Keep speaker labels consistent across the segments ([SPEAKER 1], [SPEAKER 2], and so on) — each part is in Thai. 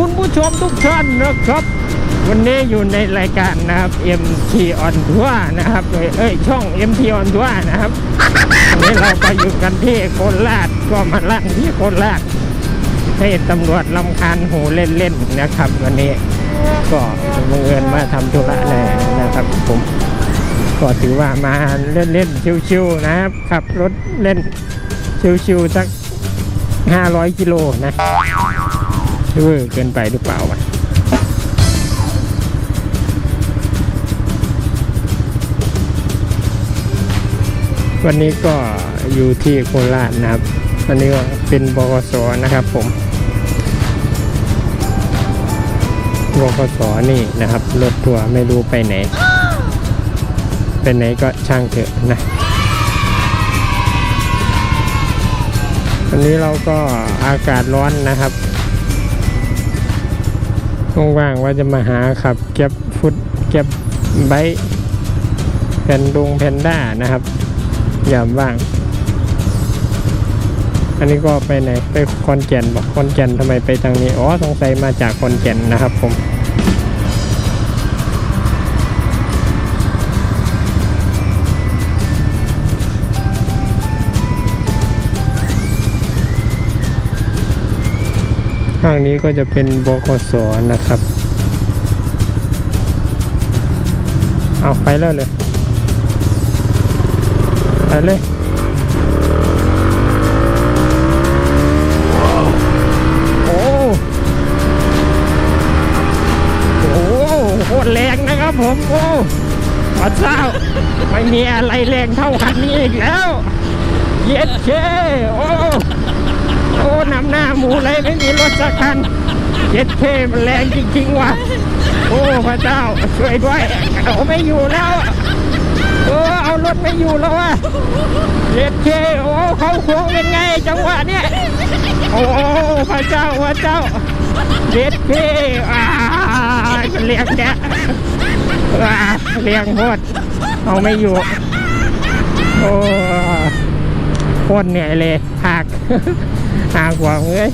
[SPEAKER 1] คุณผู้ชมทุกท่านนะครับ วันนี้อยู่ในรายการนะครับ MT on Tour นะครับเอ้ยเอ้ยช่อง MT on Tour นะครับวันนี้เราไปอยู่กันที่โคราชก็มาลั่งที่โคราชให้ตำรวจลำคาญหูเล่นๆนะครับ วันนี้ก็บังเอิญมาทำธุระเลยนะครับ ผมก็ถือว่ามาเล่นๆชิวๆนะครับขับรถเล่นชิวๆสัก500กิโลนะ เวอร์เกินไปหรือเปล่าวะวันนี้ก็อยู่ที่โคราชนะครับอันนี้ก็เป็นบกสนะครับผมบกสนี่นะครับ รถทัวร์ไม่รู้ไปไหนไปไหนก็ช่างเถอะนะวันนี้เราก็อากาศร้อนนะครับ ว่างๆว่าจะมาหาขับเก็บฟุตเก็บไบค์แผ่นดงแพนด้านะครับยามว่าง อันนี้ก็ไปไหนไปคอนแก่นบอกคอนแก่นทำไมไปทางนี้ อ๋อสงสัยมาจากคอนแก่นนะครับผมางนี้ก็จะเป็นบกสนะครับ เอาไปแล้วเลย ไปเลยโอ้โหโคตรแรงนะครับผมโอ้พระเจ้าไม่มีอะไรแรงเท่าคันนี้อีกแล้ว เย็ดเคโอ้ โอ้นำหน้าหมูเลยไม่มีรถสักคันเจ็ดเคมันแรงจริงๆว่ะโอ้พระเจ้าช่วยด้วยเอาไม่อยู่แล้วโอ้เอารถไม่อยู่แล้วว่ะเจ็ดเคโอ้เขาโค้งเป็นไงจังหวะเนี้ยโอ้พระเจ้าพระเจ้าเจ็ดเคอ่าเรียงเนี่ยอ่าเรียงโคตรเอาไม่อยู่โอ้โคตรเหนื่อยเลยหัก หากว่าเอ้ย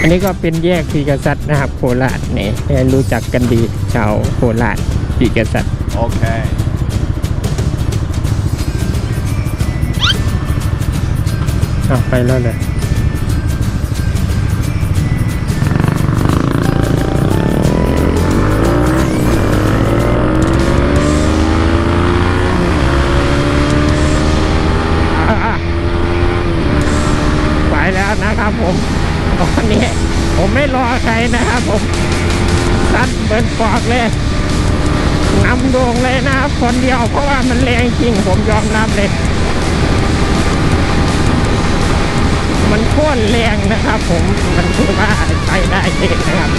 [SPEAKER 1] อันนี้ก็เป็นแยกปีกษัตริย์นะครับโคราชนี่รู้จักกันดีชาวโคราชปีกษัตริย์
[SPEAKER 2] Okay.
[SPEAKER 1] เอาไปแล้วเลย นะครับผมซัดเบิร์นปอกเลยนำดวงเลยนะครับคนเดียวเพราะว่ามันแรงจริงผมยอมรับเลย มันโค่นแรงนะครับ ผมมันคือว่าใช้ได้เองนะครับ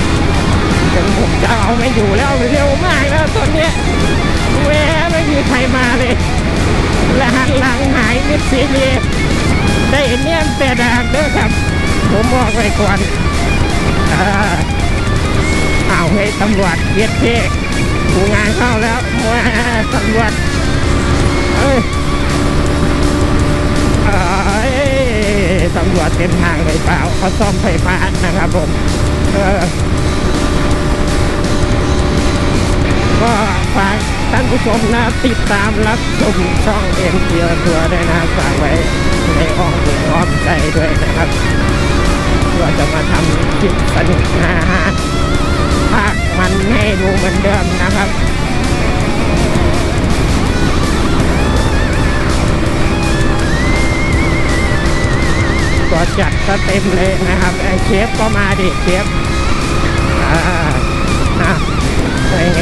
[SPEAKER 1] จนผมจะเอาไม่อยู่แล้วเร็วมากแล้วตอนเนี้ยแหวไม่มีใครมาเลยและหันหลังหายมิดซีเรีได้เนี่ยแต่ดากเด้อครับ ผมบอกไว้ก่อนอ่า เอาให้ตำรวจเย็ดเท่กูงานเข้าแล้วแหวตำรวจเอ้ยตำรวจเต็มทางเลยเปล่าเขาซ่อมไฟฟ้านะครับผมก็ฝากท่านผู้ชมนะติดตามรับชมช่องเอ็มเทียตัวด้วยนะฝากไว้ในอ้อมอกอ้อมใจด้วยนะครับว่าจะมาทำคลิปสนุกนะฮะากมันให้ดูเหมือนเดิมนะครับก็จัดก็เต็มเลยนะครับไอเชฟก็มาดิเชฟอ่าอะไปไง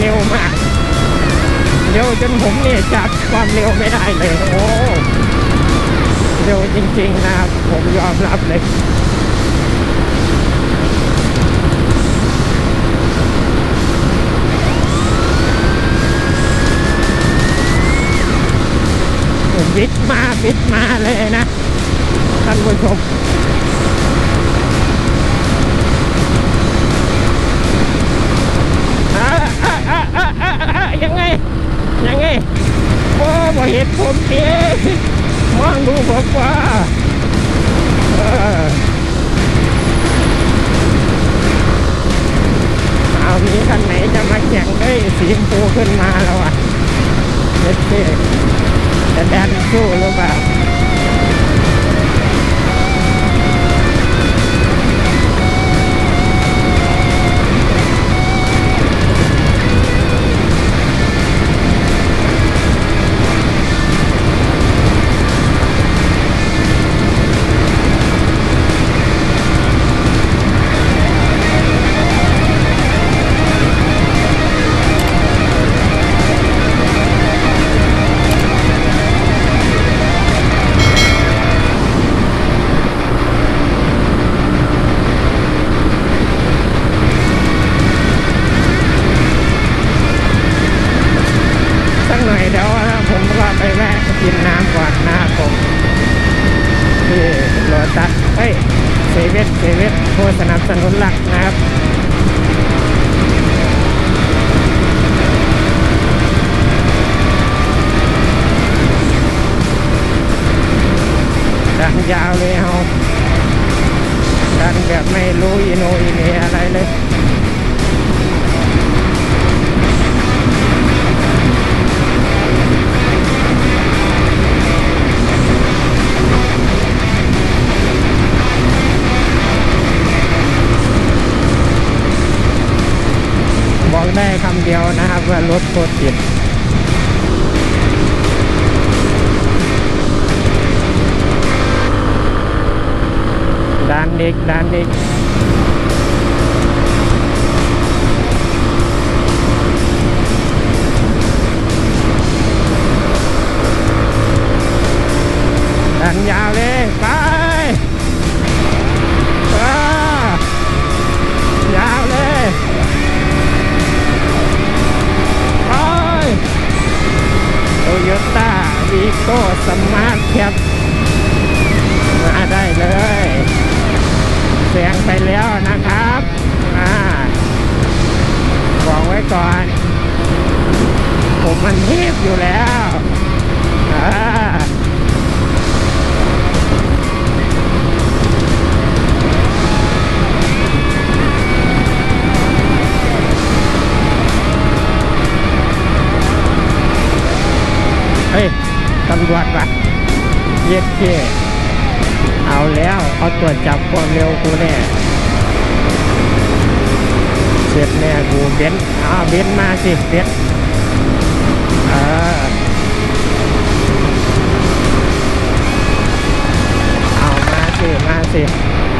[SPEAKER 1] เร็วมากเร็วจนผมเนี่ยจับความเร็วไม่ได้เลยโอ้เร็วจริงๆนะครับผมยอมรับเลยบิดมาบิดมาเลยนะท่านผู้ชม ยังไงโอ้บ่เห็นผมเองมองดูผมว่าเอานี้คันไหนจะมาแข่งได้สีชมพูขึ้นมาแล้วอะเด็ดเท่ ผู้สนับสนุนหลักนะครับดันยาวเลยเอาดันแบบไม่รู้อีโนอีเนอะไรเลย เดียวนะครับว่ารถโคตรติดด้านเด็กด้านเด็ก ทพอยู่แล้วเฮ้ยตำรวจว่ะเย็ดเท่เอาแล้วเขาตรวจจับความเร็วกูแน่เสร็จแน่กูเบนอ้าวเบนมาสิเบน Sí.